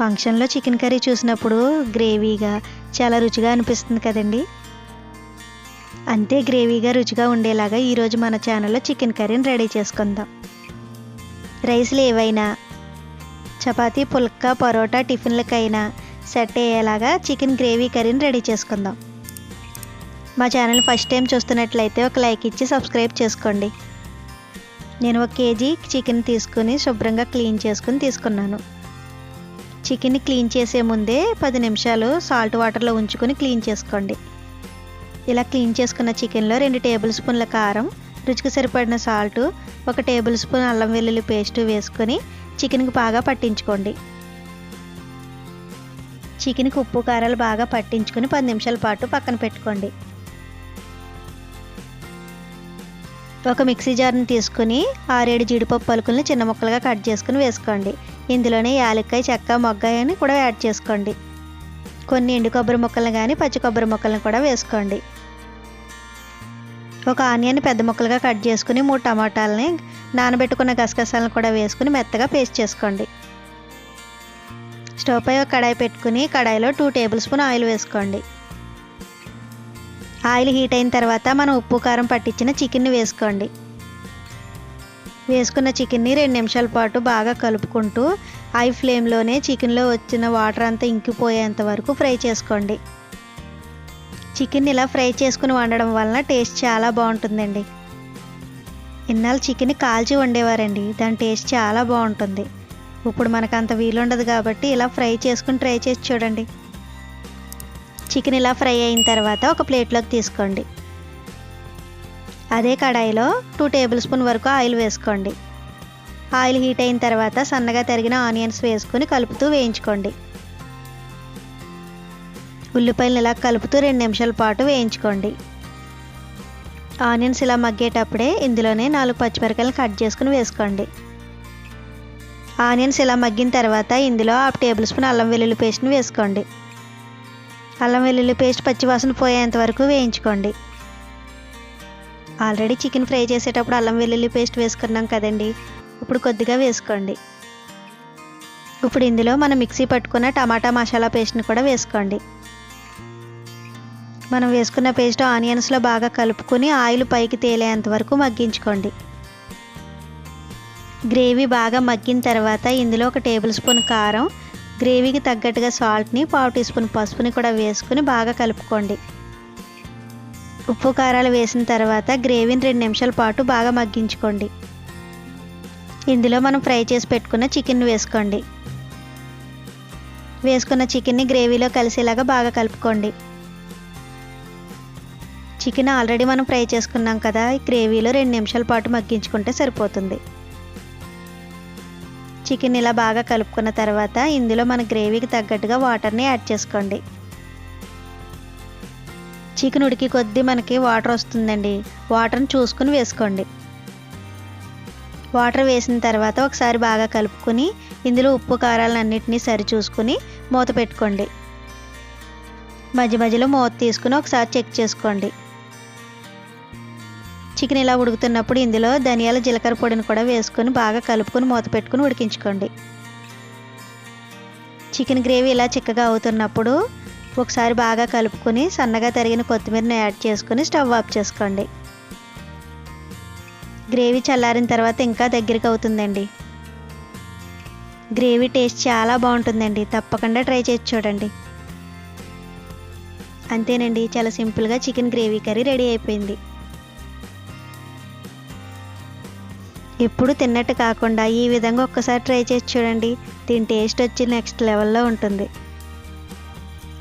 ఫంక్షన్లో chicken curry చూసినప్పుడు గ్రేవీగా చాలా రుచిగా అనిపిస్తుంది కదండి. అంతే గ్రేవీగా రుచిగా ఉండేలాగా ఈరోజు మన ఛానల్లో చికెన్ కర్రీని రెడీ చేసుకుందాం. రైస్లు ఏవైనా చపాతీ పుల్కా పరోటా టిఫిన్లకైనా సెట్ అయ్యేలాగా చికెన్ గ్రేవీ కర్రీని రెడీ చేసుకుందాం. మా ఛానల్ ఫస్ట్ టైం చూస్తున్నట్లయితే ఒక లైక్ ఇచ్చి సబ్స్క్రైబ్ చేసుకోండి. నేను ఒక కేజీ చికెన్ తీసుకుని శుభ్రంగా క్లీన్ చేసుకుని తీసుకున్నాను. చికెన్ని క్లీన్ చేసే ముందే పది నిమిషాలు సాల్ట్ వాటర్లో ఉంచుకొని క్లీన్ చేసుకోండి. ఇలా క్లీన్ చేసుకున్న చికెన్లో రెండు టేబుల్ స్పూన్ల కారం రుచికి సరిపడిన సాల్ట్ ఒక టేబుల్ స్పూన్ అల్లం వెల్లుల్లి పేస్ట్ వేసుకొని చికెన్కి బాగా పట్టించుకోండి. చికెన్కి ఉప్పు కారాలు బాగా పట్టించుకొని పది నిమిషాల పాటు పక్కన పెట్టుకోండి. ఒక మిక్సీ జార్ని తీసుకుని ఆరేడు జీడిపప్పు పలుకులను చిన్న ముక్కలుగా కట్ చేసుకుని వేసుకోండి. ఇందులోనే యాలక్కాయ చెక్క మొగ్గాయని కూడా యాడ్ చేసుకోండి. కొన్ని ఎండు కొబ్బరి ముక్కలను కానీ పచ్చి కొబ్బరి ముక్కలను కూడా వేసుకోండి. ఒక ఆనియన్ పెద్ద ముక్కలుగా కట్ చేసుకుని మూడు టమాటాలని నానబెట్టుకున్న గసగసాలను కూడా వేసుకుని మెత్తగా పేస్ట్ చేసుకోండి. స్టవ్ పై ఒక కడాయి పెట్టుకుని కడాయిలో టూ టేబుల్ స్పూన్ ఆయిల్ వేసుకోండి. ఆయిల్ హీట్ అయిన తర్వాత మనం ఉప్పు కారం పట్టించిన చికెన్ని వేసుకోండి. వేసుకున్న చికెన్ని రెండు నిమిషాల పాటు బాగా కలుపుకుంటూ హై ఫ్లేమ్లోనే చికెన్లో వచ్చిన వాటర్ అంతా ఇంకిపోయేంత వరకు ఫ్రై చేసుకోండి. చికెన్ ఇలా ఫ్రై చేసుకుని వండడం వలన టేస్ట్ చాలా బాగుంటుందండి. ఇన్నాళ్ళు చికెన్ కాల్చి వండేవారండి దాని టేస్ట్ చాలా బాగుంటుంది. ఇప్పుడు మనకు అంత వీలుండదు కాబట్టి ఇలా ఫ్రై చేసుకుని ట్రై చేసి చూడండి. చికెన్ ఇలా ఫ్రై అయిన తర్వాత ఒక ప్లేట్లోకి తీసుకోండి. అదే కడాయిలో టూ టేబుల్ స్పూన్ వరకు ఆయిల్ వేసుకోండి. ఆయిల్ హీట్ అయిన తర్వాత సన్నగా తరిగిన ఆనియన్స్ వేసుకొని కలుపుతూ వేయించుకోండి. ఉల్లిపాయలు ఇలా కలుపుతూ రెండు నిమిషాల పాటు వేయించుకోండి. ఆనియన్స్ ఇలా మగ్గేటప్పుడే ఇందులోనే నాలుగు పచ్చిమిరకాయలు కట్ చేసుకుని వేసుకోండి. ఆనియన్స్ ఇలా మగ్గిన తర్వాత ఇందులో హాఫ్ టేబుల్ స్పూన్ అల్లం వెల్లుల్లి పేస్ట్ని వేసుకోండి. అల్లం వెల్లుల్లి పేస్ట్ పచ్చివాసన పోయేంత వరకు వేయించుకోండి. ఆల్రెడీ చికెన్ ఫ్రై చేసేటప్పుడు అల్లం వెల్లుల్లి పేస్ట్ వేసుకున్నాం కదండి. ఇప్పుడు కొద్దిగా వేసుకోండి. ఇప్పుడు ఇందులో మనం మిక్సీ పట్టుకున్న టమాటా మసాలా పేస్ట్ని కూడా వేసుకోండి. మనం వేసుకున్న పేస్ట్ ఆనియన్స్లో బాగా కలుపుకొని ఆయిల్ పైకి తేలేంత వరకు మగ్గించుకోండి. గ్రేవీ బాగా మగ్గిన తర్వాత ఇందులో ఒక టేబుల్ స్పూన్ కారం గ్రేవీకి తగ్గట్టుగా సాల్ట్ని పావు టీ స్పూన్ పసుపుని కూడా వేసుకుని బాగా కలుపుకోండి. ఉప్పు కారాలు వేసిన తర్వాత గ్రేవీని రెండు నిమిషాల పాటు బాగా మగ్గించుకోండి. ఇందులో మనం ఫ్రై చేసి పెట్టుకున్న చికెన్ వేసుకోండి. వేసుకున్న చికెన్ని గ్రేవీలో కలిసేలాగా బాగా కలుపుకోండి. చికెన్ ఆల్రెడీ మనం ఫ్రై చేసుకున్నాం కదా గ్రేవీలో రెండు నిమిషాల పాటు మగ్గించుకుంటే సరిపోతుంది. చికెన్ ఇలా బాగా కలుపుకున్న తర్వాత ఇందులో మన గ్రేవీకి తగ్గట్టుగా వాటర్ని యాడ్ చేసుకోండి. చికెన్ ఉడికి కొద్దీ మనకి వాటర్ వస్తుందండి. వాటర్ని చూసుకుని వేసుకోండి. వాటర్ వేసిన తర్వాత ఒకసారి బాగా కలుపుకొని ఇందులో ఉప్పు కారాలన్నింటినీ సరి చూసుకుని మూత పెట్టుకోండి. మధ్య మధ్యలో మూత తీసుకుని ఒకసారి చెక్ చేసుకోండి. చికెన్ ఇలా ఉడుకుతున్నప్పుడు ఇందులో ధనియాల జీలకర్ర పొడిని కూడా వేసుకొని బాగా కలుపుకొని మూత పెట్టుకుని ఉడికించుకోండి. చికెన్ గ్రేవీ ఇలా చిక్కగా అవుతున్నప్పుడు ఒకసారి బాగా కలుపుకొని సన్నగా తరిగిన కొత్తిమీరని యాడ్ చేసుకొని స్టవ్ ఆఫ్ చేసుకోండి. గ్రేవీ చల్లారిన తర్వాత ఇంకా దగ్గరికి అవుతుందండి. గ్రేవీ టేస్ట్ చాలా బాగుంటుందండి. తప్పకుండా ట్రై చేసి చూడండి. అంతేనండి చాలా సింపుల్గా చికెన్ గ్రేవీ కర్రీ రెడీ అయిపోయింది. ఎప్పుడు తిన్నట్టు కాకుండా ఈ విధంగా ఒక్కసారి ట్రై చేసి చూడండి. దీని టేస్ట్ వచ్చి నెక్స్ట్ లెవెల్లో ఉంటుంది.